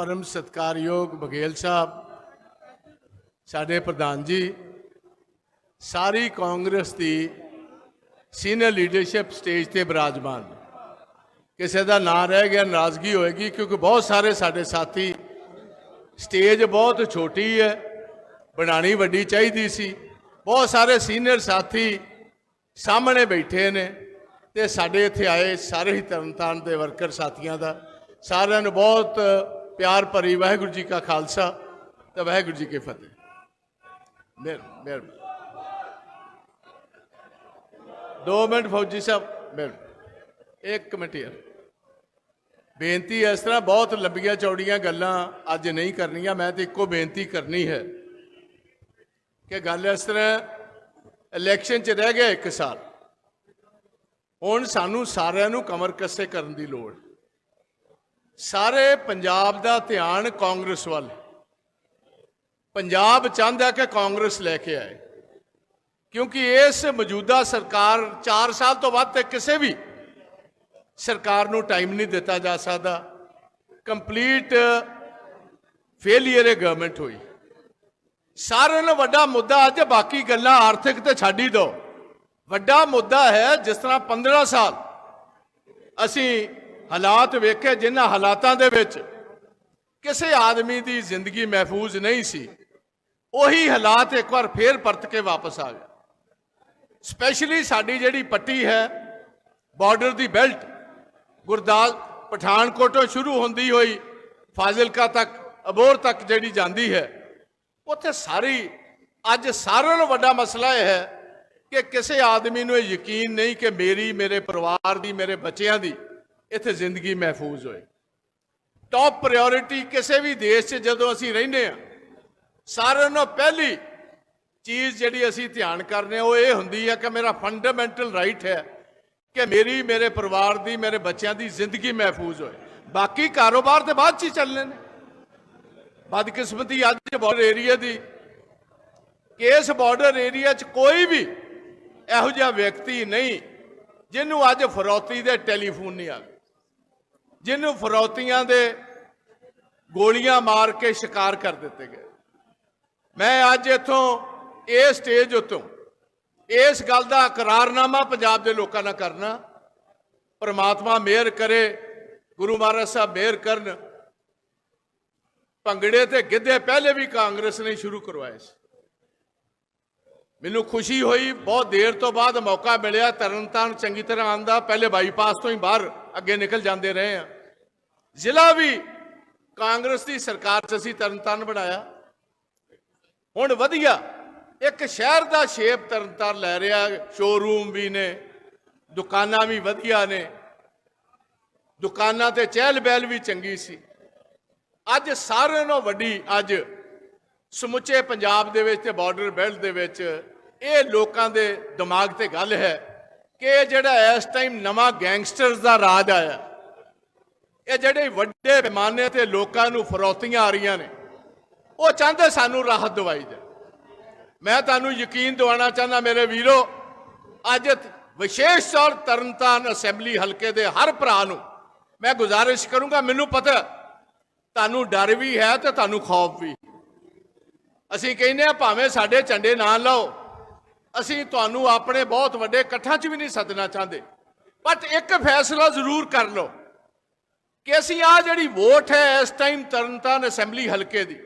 ਪਰਮ ਸਤਕਾਰਯੋਗ ਬਘੇਲ ਸਾਹਿਬ, ਸਾਡੇ ਪ੍ਰਧਾਨ ਜੀ, ਸਾਰੀ ਕਾਂਗਰਸ ਦੀ ਸੀਨੀਅਰ ਲੀਡਰਸ਼ਿਪ ਸਟੇਜ ਤੇ ਬਿਰਾਜਮਾਨ। ਕਿਸੇ ਦਾ ਨਾਂ ਰਹਿ ਗਿਆ, ਨਾਰਾਜ਼ਗੀ ਹੋਏਗੀ, ਕਿਉਂਕਿ ਬਹੁਤ ਸਾਰੇ ਸਾਡੇ ਸਾਥੀ ਸਟੇਜ ਬਹੁਤ ਛੋਟੀ ਹੈ ਬਣਾਣੀ ਵੱਡੀ ਚਾਹੀਦੀ ਸੀ। ਬਹੁਤ ਸਾਰੇ ਸੀਨੀਅਰ ਸਾਥੀ ਸਾਹਮਣੇ ਬੈਠੇ ਨੇ ਤੇ ਸਾਡੇ ਇੱਥੇ ਆਏ ਸਾਰੇ ਹੀ ਤਰਨਤਾਰਨ ਦੇ ਵਰਕਰ ਸਾਥੀਆਂ ਦਾ। ਸਾਰਿਆਂ ਨੂੰ ਬਹੁਤ ਪਿਆਰ ਭਰੀ ਵਾਹਿਗੁਰੂ ਜੀ ਕਾ ਖਾਲਸਾ ਤੇ ਵਾਹਿਗੁਰੂ ਜੀ ਕੀ ਫਤਿਹ। ਮਿਹਰ ਮਿਹਰਬਾਨੀ ਦੋ ਮਿੰਟ ਫੌਜੀ ਸਾਹਿਬ, ਮਿਹਰ। ਇੱਕ ਮਿੰਟ ਯਾਰ। ਬੇਨਤੀ ਇਸ ਤਰ੍ਹਾਂ ਬਹੁਤ ਲੰਬੀਆਂ ਚੌੜੀਆਂ ਗੱਲਾਂ ਅੱਜ ਨਹੀਂ ਕਰਨੀਆਂ, ਮੈਂ ਤੇ ਇੱਕੋ ਬੇਨਤੀ ਕਰਨੀ ਹੈ ਕਿ ਗੱਲ ਇਸ ਤਰ੍ਹਾਂ ਇਲੈਕਸ਼ਨ 'ਚ ਰਹਿ ਗਿਆ ਇੱਕ ਸਾਲ। ਹੁਣ ਸਾਨੂੰ ਸਾਰਿਆਂ ਨੂੰ ਕਮਰ ਕੱਸੇ ਕਰਨ ਦੀ ਲੋੜ। ਸਾਰੇ ਪੰਜਾਬ ਦਾ ਧਿਆਨ ਕਾਂਗਰਸ ਵੱਲ ਪੰਜਾਬ ਚਾਹੁੰਦਾ ਕਿ ਕਾਂਗਰਸ ਲੈ ਕੇ ਆਏ। ਕਿਉਂਕਿ ਇਸ ਮੌਜੂਦਾ ਸਰਕਾਰ 4 ਸਾਲ ਤੋਂ ਵੱਧ ਤੇ ਕਿਸੇ ਵੀ ਸਰਕਾਰ ਨੂੰ ਟਾਈਮ ਨਹੀਂ ਦਿੱਤਾ ਜਾ ਸਕਦਾ। ਕੰਪਲੀਟ ਫੇਲਿਅਰ ਹੈ ਗਵਰਨਮੈਂਟ ਹੋਈ। ਸਾਰਿਆਂ ਨਾਲੋਂ ਵੱਡਾ ਮੁੱਦਾ ਅੱਜ ਬਾਕੀ ਗੱਲਾਂ ਆਰਥਿਕ ਤੇ ਛੱਡ ਹੀ ਦਿਓ ਵੱਡਾ ਮੁੱਦਾ ਹੈ ਜਿਸ ਤਰ੍ਹਾਂ 15 ਸਾਲ ਅਸੀਂ ਹਾਲਾਤ ਵੇਖੇ ਜਿਨ੍ਹਾਂ ਹਾਲਾਤਾਂ ਦੇ ਵਿੱਚ ਕਿਸੇ ਆਦਮੀ ਦੀ ਜ਼ਿੰਦਗੀ ਮਹਿਫੂਜ਼ ਨਹੀਂ ਸੀ, ਉਹੀ ਹਾਲਾਤ ਇੱਕ ਵਾਰ ਫੇਰ ਪਰਤ ਕੇ ਵਾਪਸ ਆ ਗਏ। ਸਪੈਸ਼ਲੀ ਸਾਡੀ ਜਿਹੜੀ ਪੱਟੀ ਹੈ ਬਾਰਡਰ ਦੀ ਬੈਲਟ ਗੁਰਦਾਸ ਪਠਾਨਕੋਟ ਤੋਂ ਸ਼ੁਰੂ ਹੁੰਦੀ ਹੋਈ ਫਾਜ਼ਿਲਕਾ ਤੱਕ ਅਬੋਰ ਤੱਕ ਜਿਹੜੀ ਜਾਂਦੀ ਹੈ, ਉੱਥੇ ਸਾਰੀ, ਅੱਜ ਸਾਰਿਆਂ ਨਾਲੋਂ ਵੱਡਾ ਮਸਲਾ ਇਹ ਹੈ ਕਿ ਕਿਸੇ ਆਦਮੀ ਨੂੰ ਇਹ ਯਕੀਨ ਨਹੀਂ ਕਿ ਮੇਰੀ, ਮੇਰੇ ਪਰਿਵਾਰ ਦੀ, ਮੇਰੇ ਬੱਚਿਆਂ ਦੀ ਇੱਥੇ ਜ਼ਿੰਦਗੀ ਮਹਿਫੂਜ਼ ਹੋਏ। ਟੌਪ ਪ੍ਰਾਇੋਰਟੀ ਕਿਸੇ ਵੀ ਦੇਸ਼ 'ਚ ਜਦੋਂ ਅਸੀਂ ਰਹਿੰਦੇ ਆ ਸਾਰਿਆਂ ਨਾਲੋਂ ਪਹਿਲੀ ਚੀਜ਼ ਜਿਹੜੀ ਅਸੀਂ ਧਿਆਨ ਕਰਨੇ ਆ, ਉਹ ਇਹ ਹੁੰਦੀ ਹੈ ਕਿ ਮੇਰਾ ਫੰਡਾਮੈਂਟਲ ਰਾਈਟ ਹੈ ਕਿ ਮੇਰੀ, ਮੇਰੇ ਪਰਿਵਾਰ ਦੀ, ਮੇਰੇ ਬੱਚਿਆਂ ਦੀ ਜ਼ਿੰਦਗੀ ਮਹਿਫੂਜ਼ ਹੋਏ। ਬਾਕੀ ਕਾਰੋਬਾਰ ਤੇ ਬਾਅਦ ਚ ਹੀ ਚੱਲਣੇ ਨੇ ਬਦਕਿਸਮਤੀ ਅੱਜ ਬਾਰਡਰ ਏਰੀਆ ਦੀ। ਇਸ ਬਾਰਡਰ ਏਰੀਆ 'ਚ ਕੋਈ ਵੀ ਇਹੋ ਜਿਹਾ ਵਿਅਕਤੀ ਨਹੀਂ, ਜਿਹਨੂੰ ਅੱਜ ਫਰੌਤੀ ਦੇ ਟੈਲੀਫੋਨ ਨਹੀਂ ਆ ਗਏ। ਜਿਹਨੂੰ ਫਰੌਤੀਆਂ ਦੇ ਗੋਲੀਆਂ ਮਾਰ ਕੇ ਸ਼ਿਕਾਰ ਕਰ ਦਿੱਤੇ ਗਏ। ਮੈਂ ਅੱਜ ਇੱਥੋਂ ਇਹ ਸਟੇਜ ਉੱਤੋਂ ਇਸ ਗੱਲ ਦਾ ਇਕਰਾਰਨਾਮਾ ਪੰਜਾਬ ਦੇ ਲੋਕਾਂ ਨਾਲ ਕਰਨਾ। ਪਰਮਾਤਮਾ ਮਿਹਰ ਕਰੇ, ਗੁਰੂ ਮਹਾਰਾਜ ਸਾਹਿਬ ਮਿਹਰ ਕਰਨ। ਭੰਗੜੇ ਤੇ ਗਿੱਧੇ ਪਹਿਲੇ ਵੀ ਕਾਂਗਰਸ ਨੇ ਸ਼ੁਰੂ ਕਰਵਾਏ ਸੀ। ਮੈਨੂੰ ਖੁਸ਼ੀ ਹੋਈ, ਬਹੁਤ ਦੇਰ ਤੋਂ ਬਾਅਦ ਮੌਕਾ ਮਿਲਿਆ, ਤਰਨਤਾਰਨ ਚੰਗੀ ਤਰ੍ਹਾਂ ਆਂਦਾ ਪਹਿਲੇ ਬਾਈਪਾਸ ਤੋਂ ਹੀ ਬਾਹਰ। ਅੱਗੇ ਨਿਕਲ ਜਾਂਦੇ ਰਹੇ ਆ। ਜ਼ਿਲ੍ਹਾ ਵੀ ਕਾਂਗਰਸ ਦੀ ਸਰਕਾਰ 'ਚ ਅਸੀਂ ਤਰਨਤਾਰਨ ਬਣਾਇਆ। ਹੁਣ ਵਧੀਆ, ਇੱਕ ਸ਼ਹਿਰ ਦਾ ਸ਼ੇਪ ਤਰਨਤਾਰਨ ਲੈ ਰਿਹਾ ਸ਼ੋਰੂਮ ਵੀ ਨੇ, ਦੁਕਾਨਾਂ ਵੀ ਵਧੀਆ ਨੇ। ਦੁਕਾਨਾਂ ਤੇ ਚਹਿਲ ਬਹਿਲ ਵੀ ਚੰਗੀ ਸੀ। ਅੱਜ ਸਾਰਿਆਂ ਨਾਲੋਂ ਵੱਡੀ ਅੱਜ ਸਮੁੱਚੇ ਪੰਜਾਬ ਦੇ ਵਿੱਚ ਤੇ ਬਾਰਡਰ ਬੈਲਟ ਦੇ ਵਿੱਚ ਇਹ ਲੋਕਾਂ ਦੇ ਦਿਮਾਗ ਤੇ ਗੱਲ ਹੈ। ਕਿ ਇਹ ਜਿਹੜਾ ਇਸ ਟਾਈਮ ਨਵਾਂ ਗੈਂਗਸਟਰਸ ਦਾ ਰਾਜ ਆਇਆ, ਇਹ ਜਿਹੜੇ ਵੱਡੇ ਪੈਮਾਨੇ ਤੇ ਲੋਕਾਂ ਨੂੰ ਫਰੋਤੀਆਂ ਆ ਰਹੀਆਂ ਨੇ, ਉਹ ਚਾਹੁੰਦੇ ਸਾਨੂੰ ਰਾਹਤ ਦਵਾਈ ਦੇ ਮੈਂ ਤੁਹਾਨੂੰ ਯਕੀਨ ਦਿਵਾਉਣਾ ਚਾਹੁੰਦਾ, ਮੇਰੇ ਵੀਰੋ, ਅੱਜ ਵਿਸ਼ੇਸ਼ ਤੌਰ ਤਰਨਤਾਰਨ ਅਸੈਂਬਲੀ ਹਲਕੇ ਦੇ ਹਰ ਭਰਾ ਨੂੰ ਮੈਂ ਗੁਜ਼ਾਰਿਸ਼ ਕਰੂੰਗਾ, ਮੈਨੂੰ ਪਤਾ ਤੁਹਾਨੂੰ ਡਰ ਵੀ ਹੈ ਤੇ ਤੁਹਾਨੂੰ ਖੌਫ ਵੀ ਅਸੀਂ ਕਹਿੰਦੇ ਆ ਭਾਵੇਂ ਸਾਡੇ ਝੰਡੇ ਨਾ ਲਾਓ ਅਸੀਂ ਤੁਹਾਨੂੰ ਆਪਣੇ ਬਹੁਤ ਵੱਡੇ ਇਕੱਠਾਂ 'ਚ ਵੀ ਨਹੀਂ ਸੱਦਣਾ ਚਾਹੁੰਦੇ। ਬਟ ਇੱਕ ਫੈਸਲਾ ਜ਼ਰੂਰ ਕਰ ਲਓ ਕਿ ਅਸੀਂ ਆ ਜਿਹੜੀ ਵੋਟ ਹੈ ਇਸ ਟਾਈਮ ਤਰਨਤਾਰਨ ਅਸੈਂਬਲੀ ਹਲਕੇ ਦੀ,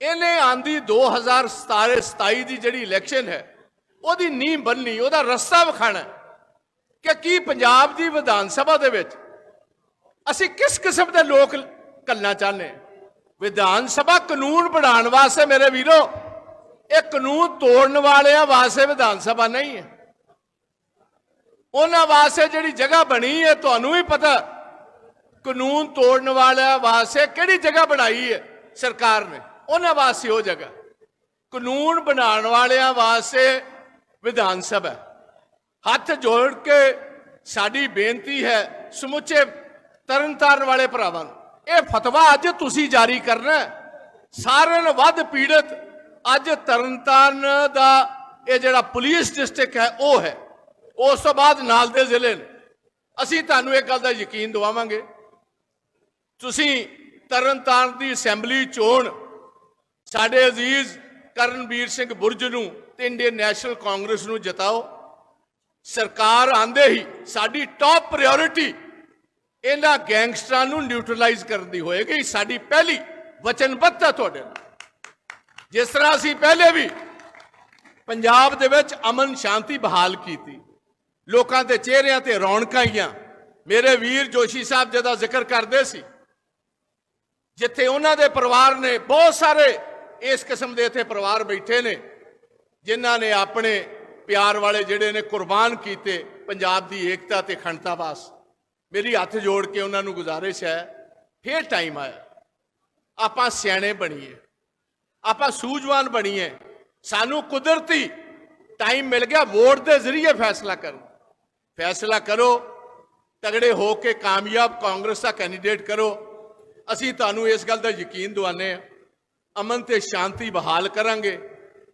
ਇਹਨੇ ਆਂਦੀ 2017 27 ਦੀ ਜਿਹੜੀ ਇਲੈਕਸ਼ਨ ਹੈ, ਉਹਦੀ ਨੀਂਹ ਬੰਨੀ ਉਹਦਾ ਰਸਤਾ ਵਿਖਾਣਾ ਕਿ ਕੀ ਪੰਜਾਬ ਦੀ ਵਿਧਾਨ ਸਭਾ ਦੇ ਵਿੱਚ ਅਸੀਂ ਕਿਸ ਕਿਸਮ ਦੇ ਲੋਕ ਕੱਲਣਾ ਚਾਹੁੰਦੇ ਵਿਧਾਨ ਸਭਾ ਕਾਨੂੰਨ ਬਣਾਉਣ ਵਾਸਤੇ ਮੇਰੇ ਵੀਰੋ ਇਹ ਕਾਨੂੰਨ ਤੋੜਨ ਵਾਲਿਆਂ ਵਾਸਤੇ ਵਿਧਾਨ ਸਭਾ ਨਹੀਂ ਹੈ। ਉਹਨਾਂ ਵਾਸਤੇ ਜਿਹੜੀ ਜਗ੍ਹਾ ਬਣੀ ਹੈ, ਤੁਹਾਨੂੰ ਵੀ ਪਤਾ, ਕਾਨੂੰਨ ਤੋੜਨ ਵਾਲਿਆਂ ਵਾਸਤੇ ਕਿਹੜੀ ਜਗ੍ਹਾ ਬਣਾਈ ਹੈ ਸਰਕਾਰ ਨੇ? ਉਹਨਾਂ ਵਾਸਤੇ ਉਹ ਜਗ੍ਹਾ। ਕਾਨੂੰਨ ਬਣਾਉਣ ਵਾਲਿਆਂ ਵਾਸਤੇ ਵਿਧਾਨ ਸਭਾ। ਹੱਥ ਜੋੜ ਕੇ ਸਾਡੀ ਬੇਨਤੀ ਹੈ, ਸਮੁੱਚੇ ਤਰਨਤਾਰਨ ਵਾਲੇ ਭਰਾਵਾਂ ਨੂੰ, ਇਹ ਫਤਵਾ ਅੱਜ ਤੁਸੀਂ ਜਾਰੀ ਕਰਨਾ ਸਾਰਿਆਂ ਨਾਲੋਂ ਵੱਧ ਪੀੜਤ ਅੱਜ ਤਰਨਤਾਰਨ ਦਾ ਇਹ ਜਿਹੜਾ ਪੁਲਿਸ ਡਿਸਟ੍ਰਿਕਟ ਹੈ, ਉਹ ਹੈ। ਉਸ ਤੋਂ ਬਾਅਦ ਨਾਲ ਦੇ ਜ਼ਿਲ੍ਹੇ ਨੇ। ਅਸੀਂ ਤੁਹਾਨੂੰ ਇਹ ਗੱਲ ਦਾ ਯਕੀਨ ਦਿਵਾਵਾਂਗੇ। ਤੁਸੀਂ ਤਰਨਤਾਰਨ ਦੀ ਅਸੈਂਬਲੀ ਚੋਣ ਸਾਡੇ ਅਜ਼ੀਜ਼ ਕਰਨਵੀਰ ਸਿੰਘ ਬੁਰਜ ਨੂੰ ਤੇ ਇੰਡੀਅਨ ਨੈਸ਼ਨਲ ਕਾਂਗਰਸ ਨੂੰ ਜਿਤਾਓ। ਸਰਕਾਰ ਆਂਦੇ ਹੀ ਸਾਡੀ ਟਾਪ ਪ੍ਰਾਇੋਰਟੀ ਇਹਨਾਂ ਗੈਂਗਸਟਰਾਂ ਨੂੰ ਨਿਊਟਰਲਾਈਜ਼ ਕਰਨ ਦੀ ਹੋਏਗੀ। ਸਾਡੀ ਪਹਿਲੀ ਵਚਨਬੱਧਤਾ ਤੁਹਾਡੇ ਨਾਲ। ਜਿਸ ਤਰ੍ਹਾਂ ਅਸੀਂ ਪਹਿਲੇ ਵੀ ਪੰਜਾਬ ਦੇ ਵਿੱਚ ਅਮਨ ਸ਼ਾਂਤੀ ਬਹਾਲ ਕੀਤੀ, ਲੋਕਾਂ ਦੇ ਚਿਹਰਿਆਂ ਤੇ ਰੌਣਕਾਂ ਆਈਆਂ। ਮੇਰੇ ਵੀਰ ਜੋਸ਼ੀ ਸਾਹਿਬ ਜਿਹਦਾ ਜ਼ਿਕਰ ਕਰਦੇ ਸੀ, ਜਿੱਥੇ ਉਹਨਾਂ ਦੇ ਪਰਿਵਾਰ ਨੇ ਬਹੁਤ ਸਾਰੇ ਇਸ ਕਿਸਮ ਦੇ ਇੱਥੇ ਪਰਿਵਾਰ ਬੈਠੇ ਨੇ, ਜਿਨ੍ਹਾਂ ਨੇ ਆਪਣੇ ਪਿਆਰ ਵਾਲੇ ਜਿਹੜੇ ਨੇ ਕੁਰਬਾਨ ਕੀਤੇ ਪੰਜਾਬ ਦੀ ਏਕਤਾ ਤੇ ਅਖੰਡਤਾ ਵਾਸ। ਮੇਰੀ ਹੱਥ ਜੋੜ ਕੇ ਉਹਨਾਂ ਨੂੰ ਗੁਜ਼ਾਰਿਸ਼ ਹੈ, ਫੇਰ ਟਾਈਮ ਆਇਆ। ਆਪਾਂ ਸਿਆਣੇ ਬਣੀਏ। ਆਪਾਂ ਸੂਝਵਾਨ ਬਣੀਏ। ਸਾਨੂੰ ਕੁਦਰਤੀ ਟਾਈਮ ਮਿਲ ਗਿਆ, ਵੋਟ ਦੇ ਜ਼ਰੀਏ ਫੈਸਲਾ ਕਰੋ। ਫੈਸਲਾ ਕਰੋ, ਤਗੜੇ ਹੋ ਕੇ ਕਾਮਯਾਬ ਕਾਂਗਰਸ ਦਾ ਕੈਂਡੀਡੇਟ ਕਰੋ। ਅਸੀਂ ਤੁਹਾਨੂੰ ਇਸ ਗੱਲ ਦਾ ਯਕੀਨ ਦਿਵਾਉਂਦੇ ਹਾਂ। ਅਮਨ ਤੇ ਸ਼ਾਂਤੀ ਬਹਾਲ ਕਰਾਂਗੇ।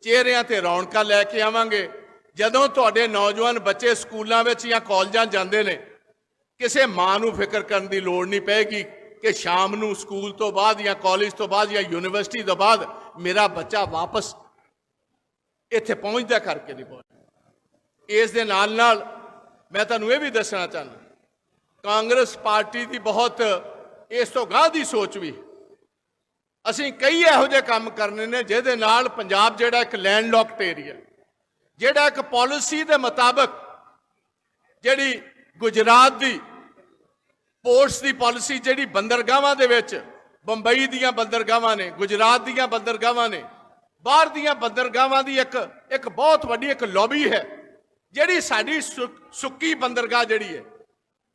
ਚਿਹਰਿਆਂ ਤੇ ਰੌਣਕਾਂ ਲੈ ਕੇ ਆਵਾਂਗੇ। ਜਦੋਂ ਤੁਹਾਡੇ ਨੌਜਵਾਨ ਬੱਚੇ ਸਕੂਲਾਂ ਵਿੱਚ ਜਾਂ ਕਾਲਜਾਂ ਜਾਂਦੇ ਨੇ, ਕਿਸੇ ਮਾਂ ਨੂੰ ਫਿਕਰ ਕਰਨ ਦੀ ਲੋੜ ਨਹੀਂ ਪਏਗੀ ਕਿ ਸ਼ਾਮ ਨੂੰ ਸਕੂਲ ਤੋਂ ਬਾਅਦ ਜਾਂ ਕਾਲਜ ਤੋਂ ਬਾਅਦ ਜਾਂ ਯੂਨੀਵਰਸਿਟੀ ਤੋਂ ਬਾਅਦ ਮੇਰਾ ਬੱਚਾ ਵਾਪਸ ਇੱਥੇ ਪਹੁੰਚਦਾ ਕਰਕੇ ਨਹੀਂ ਪਹੁੰਚਦਾ। ਇਸ ਦੇ ਨਾਲ ਨਾਲ ਮੈਂ ਤੁਹਾਨੂੰ ਇਹ ਵੀ ਦੱਸਣਾ ਚਾਹੁੰਦਾ, ਕਾਂਗਰਸ ਪਾਰਟੀ ਦੀ ਬਹੁਤ ਇਸ ਤੋਂ ਗਾਹ ਦੀ ਸੋਚ ਵੀ। ਅਸੀਂ ਕਈ ਇਹੋ ਜਿਹੇ ਕੰਮ ਕਰਨੇ ਨੇ ਜਿਹਦੇ ਨਾਲ ਪੰਜਾਬ ਜਿਹੜਾ ਇੱਕ ਲੈਂਡਲੌਕਡ ਏਰੀਆ ਜਿਹੜਾ ਇੱਕ ਪਾਲਿਸੀ ਦੇ ਮੁਤਾਬਕ ਜਿਹੜੀ ਗੁਜਰਾਤ ਦੀ ਪੋਰਟਸ ਦੀ ਪਾਲਿਸੀ ਜਿਹੜੀ ਬੰਦਰਗਾਹਾਂ ਦੇ ਵਿੱਚ ਬੰਬਈ ਦੀਆਂ ਬੰਦਰਗਾਹਾਂ ਨੇ, ਗੁਜਰਾਤ ਦੀਆਂ ਬੰਦਰਗਾਹਾਂ ਨੇ, ਬਾਹਰ ਦੀਆਂ ਬੰਦਰਗਾਹਾਂ ਦੀ ਇੱਕ ਇੱਕ ਬਹੁਤ ਵੱਡੀ ਇੱਕ ਲੌਬੀ ਹੈ। ਜਿਹੜੀ ਸਾਡੀ ਸੁ- ਸੁੱਕੀ ਬੰਦਰਗਾਹ ਜਿਹੜੀ ਹੈ,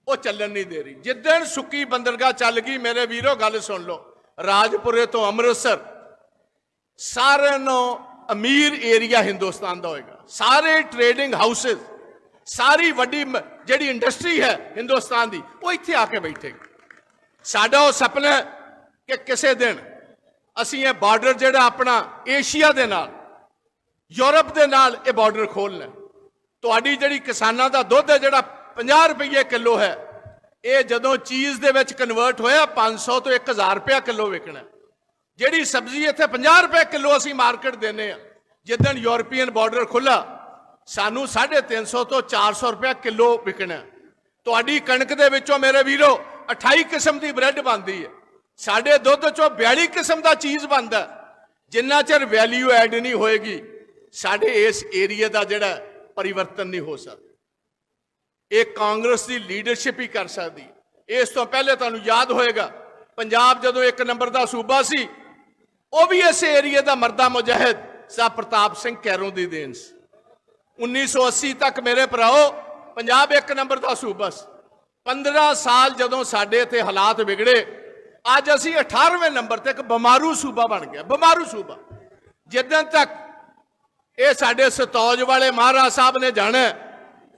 ਉਹ ਚੱਲਣ ਨਹੀਂ ਦੇ ਰਹੀ। ਜਿੱਦਣ ਸੁੱਕੀ ਬੰਦਰਗਾਹ ਚੱਲ ਗਈ, ਮੇਰੇ ਵੀਰੋ ਗੱਲ ਸੁਣ ਲਓ, ਰਾਜਪੁਰੇ ਤੋਂ ਅੰਮ੍ਰਿਤਸਰ, ਸਾਰਿਆਂ ਨੂੰ ਅਮੀਰ ਏਰੀਆ ਹਿੰਦੁਸਤਾਨ ਦਾ ਹੋਏਗਾ। ਸਾਰੇ ਟ੍ਰੇਡਿੰਗ ਹਾਊਸਸ ਸਾਰੀ ਵੱਡੀ ਮ- ਜਿਹੜੀ ਇੰਡਸਟਰੀ ਹੈ ਹਿੰਦੁਸਤਾਨ ਦੀ, ਉਹ ਇੱਥੇ ਆ ਕੇ ਬੈਠੇਗੀ। ਸਾਡਾ ਉਹ ਸੁਪਨਾ ਕਿ ਕਿਸੇ ਦਿਨ ਅਸੀਂ ਇਹ ਬਾਰਡਰ ਜਿਹੜਾ ਆਪਣਾ ਏਸ਼ੀਆ ਦੇ ਨਾਲ, ਯੂਰਪ ਦੇ ਨਾਲ ਇਹ ਬਾਰਡਰ ਖੋਲਣਾ ਤੁਹਾਡੀ ਜਿਹੜੀ ਕਿਸਾਨਾਂ ਦਾ ਦੁੱਧ ਹੈ, ਜਿਹੜਾ 50 ਰੁਪਏ ਕਿਲੋ ਹੈ, ਇਹ ਜਦੋਂ ਚੀਜ਼ ਦੇ ਵਿੱਚ ਕਨਵਰਟ ਹੋਇਆ 500 ਤੋਂ 1000 ਰੁਪਏ ਕਿਲੋ ਵਿਕਣਾ ਜਿਹੜੀ ਸਬਜ਼ੀ ਇੱਥੇ 50 ਰੁਪਏ ਕਿਲੋ ਅਸੀਂ ਮਾਰਕੀਟ ਦਿੰਨੇ ਆ ਜਿੱਦਣ ਯੂਰਪੀਅਨ ਬਾਰਡਰ ਖੁੱਲਾ ਸਾਨੂੰ 350 ਤੋਂ 400 ਰੁਪਏ ਕਿਲੋ ਵਿਕਣਾ ਤੁਹਾਡੀ ਕਣਕ ਦੇ ਵਿੱਚੋਂ ਮੇਰੇ ਵੀਰੋ 28 ਕਿਸਮ ਦੀ ਬ੍ਰੈਡ ਬਣਦੀ ਹੈ। ਸਾਡੇ ਦੁੱਧ ਚੋਂ 42 ਕਿਸਮ ਦਾ ਚੀਜ਼ ਬਣਦਾ ਜਿੰਨਾ ਚਿਰ ਵੈਲਿਊ ਐਡ ਨਹੀਂ ਹੋਏਗੀ, ਸਾਡੇ ਇਸ ਏਰੀਆ ਦਾ ਜਿਹੜਾ ਪਰਿਵਰਤਨ ਨਹੀਂ ਹੋ ਸਕਦਾ। ਇਹ ਕਾਂਗਰਸ ਦੀ ਲੀਡਰਸ਼ਿਪ ਹੀ ਕਰ ਸਕਦੀ ਇਸ ਤੋਂ ਪਹਿਲੇ ਤੁਹਾਨੂੰ ਯਾਦ ਹੋਏਗਾ, ਪੰਜਾਬ ਜਦੋਂ ਇੱਕ ਨੰਬਰ ਦਾ ਸੂਬਾ ਸੀ, ਉਹ ਵੀ ਇਸ ਏਰੀਏ ਦਾ ਮਰਦਾ ਮੁਜਾਹਿਦ ਸਾ ਪ੍ਰਤਾਪ ਸਿੰਘ ਕੈਰੋਂ ਦੀ ਦੇਣ ਸੀ। 1980 ਤੱਕ ਮੇਰੇ ਭਰਾਓ, ਪੰਜਾਬ ਇੱਕ ਨੰਬਰ ਦਾ ਸੂਬਾ ਸੀ। 15 ਸਾਲ ਜਦੋਂ ਸਾਡੇ ਇੱਥੇ ਹਾਲਾਤ ਵਿਗੜੇ ਅੱਜ ਅਸੀਂ 18ਵੇਂ ਨੰਬਰ ਤੇ ਇੱਕ ਬਿਮਾਰੂ ਸੂਬਾ ਬਣ ਗਿਆ, ਬਿਮਾਰੂ ਸੂਬਾ। ਜਿੱਦਣ ਤੱਕ ਇਹ ਸਾਡੇ ਸਤੌਜ ਵਾਲੇ ਮਹਾਰਾਜ ਸਾਹਿਬ ਨੇ ਜਾਣਾ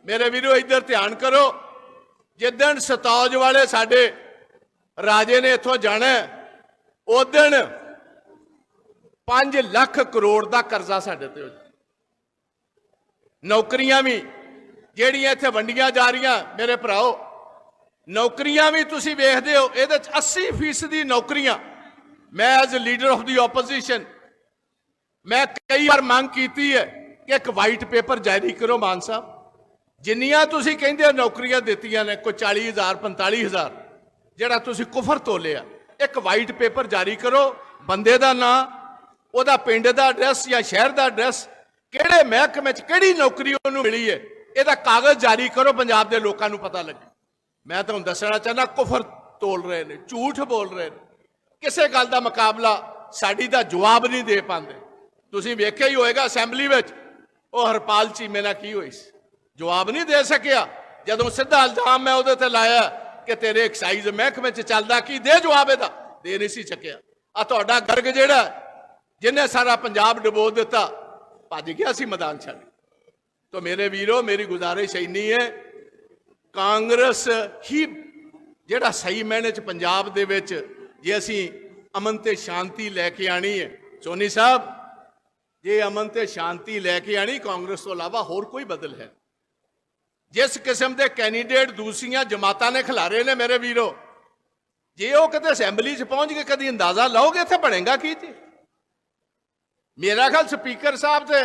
ਮੇਰੇ ਵੀਰੋ, ਇੱਧਰ ਧਿਆਨ ਕਰੋ, ਜਿੱਦਣ ਸਤੌਜ ਵਾਲੇ ਸਾਡੇ ਰਾਜੇ ਨੇ ਇੱਥੋਂ ਜਾਣਾ ਉਦਣ 5 ਲੱਖ ਕਰੋੜ ਦਾ ਕਰਜ਼ਾ ਸਾਡੇ ਤੇ ਹੋ ਨੌਕਰੀਆਂ ਵੀ ਜਿਹੜੀਆਂ ਇੱਥੇ ਵੰਡੀਆਂ ਜਾ ਰਹੀਆਂ, ਮੇਰੇ ਭਰਾਓ ਨੌਕਰੀਆਂ ਵੀ ਤੁਸੀਂ ਵੇਖਦੇ ਹੋ, ਇਹਦੇ ਚ 80% ਦੀ ਨੌਕਰੀਆਂ। ਮੈਂ as leader of the opposition ਮੈਂ ਕਈ ਵਾਰ ਮੰਗ ਕੀਤੀ ਹੈ ਕਿ ਇੱਕ ਵਾਈਟ ਪੇਪਰ ਜਾਰੀ ਕਰੋ ਮਾਨ ਸਾਹਿਬ। ਜਿੰਨੀਆਂ ਤੁਸੀਂ ਕਹਿੰਦੇ ਹੋ ਨੌਕਰੀਆਂ ਦਿੱਤੀਆਂ ਨੇ, ਕੋਈ 40000 45000 ਜਿਹੜਾ ਤੁਸੀਂ ਕੁਫਰ ਤੋਲਿਆ ਇੱਕ ਵਾਈਟ ਪੇਪਰ ਜਾਰੀ ਕਰੋ, ਬੰਦੇ ਦਾ ਨਾਂ, ਉਹਦਾ ਪਿੰਡ ਦਾ ਐਡਰੈਸ ਜਾਂ ਸ਼ਹਿਰ ਦਾ ਐਡਰੈਸ ਕਿਹੜੇ ਮਹਿਕਮੇ 'ਚ ਕਿਹੜੀ ਨੌਕਰੀ ਉਹਨੂੰ ਮਿਲੀ ਹੈ, ਇਹਦਾ ਕਾਗਜ਼ ਜਾਰੀ ਕਰੋ, ਪੰਜਾਬ ਦੇ ਲੋਕਾਂ ਨੂੰ ਪਤਾ ਲੱਗੇ। ਮੈਂ ਤੁਹਾਨੂੰ ਦੱਸਣਾ ਚਾਹੁੰਦਾ, ਕੁਫਰ ਤੋਲ ਰਹੇ ਨੇ, ਝੂਠ ਬੋਲ ਰਹੇ ਨੇ। ਕਿਸੇ ਗੱਲ ਦਾ ਮੁਕਾਬਲਾ ਸਾਡੀ ਦਾ ਜਵਾਬ ਨਹੀਂ ਦੇ ਪਾਉਂਦੇ। ਤੁਸੀਂ ਵੇਖਿਆ ਹੀ ਹੋਏਗਾ ਅਸੈਂਬਲੀ ਵਿੱਚ, ਉਹ ਹਰਪਾਲ ਚੀਮੇ ਨਾਲ ਕੀ ਹੋਈ ਸੀ? ਜਵਾਬ ਨਹੀਂ ਦੇ ਸਕਿਆ। ਜਦੋਂ ਸਿੱਧਾ ਇਲਜ਼ਾਮ ਮੈਂ ਉਹਦੇ ਤੇ ਲਾਇਆ ਕਿ ਤੇਰੇ ਐਕਸਾਈਜ਼ ਮਹਿਕਮੇ 'ਚ ਚੱਲਦਾ ਕੀ, ਦੇ ਜਵਾਬ ਇਹਦਾ। ਦੇ ਨਹੀਂ ਸੀ ਚੱਕਿਆ ਆ ਤੁਹਾਡਾ ਗਰਗ ਜਿਹੜਾ ਜਿਹਨੇ ਸਾਰਾ ਪੰਜਾਬ ਡਬੋ ਦਿੱਤਾ, ਭੱਜ ਗਿਆ ਸੀ ਮੈਦਾਨ ਛੱਡ ਤੋ ਮੇਰੇ ਵੀਰੋ, ਮੇਰੀ ਗੁਜ਼ਾਰਿਸ਼ ਇੰਨੀ ਹੈ ਕਾਂਗਰਸ ਹੀ ਜਿਹੜਾ ਸਹੀ ਮੈਨੇ ਚ ਪੰਜਾਬ ਦੇ ਵਿੱਚ ਜੇ ਅਸੀਂ ਅਮਨ ਤੇ ਸ਼ਾਂਤੀ ਲੈ ਕੇ ਆਣੀ ਹੈ। ਸੋਨੀ ਸਾਹਿਬ, ਜੇ ਅਮਨ ਤੇ ਸ਼ਾਂਤੀ ਲੈ ਕੇ ਆਣੀ, ਕਾਂਗਰਸ ਤੋਂ ਇਲਾਵਾ ਹੋਰ ਕੋਈ ਬਦਲ ਹੈ? ਜਿਸ ਕਿਸਮ ਦੇ ਕੈਂਡੀਡੇਟ ਦੂਸਰੀਆਂ ਜਮਾਤਾਂ ਨੇ ਖਿਲਾਰੇ ਨੇ ਮੇਰੇ ਵੀਰੋ, ਜੇ ਉਹ ਕਦੇ ਅਸੈਂਬਲੀ 'ਚ ਪਹੁੰਚ ਕੇ ਕਦੀ ਅੰਦਾਜ਼ਾ ਲਾਓਗੇ, ਇੱਥੇ ਬਣੇਗਾ ਕੀ ਜੀ? ਮੇਰਾ ਖਿਆਲ ਸਪੀਕਰ ਸਾਹਿਬ ਤੇ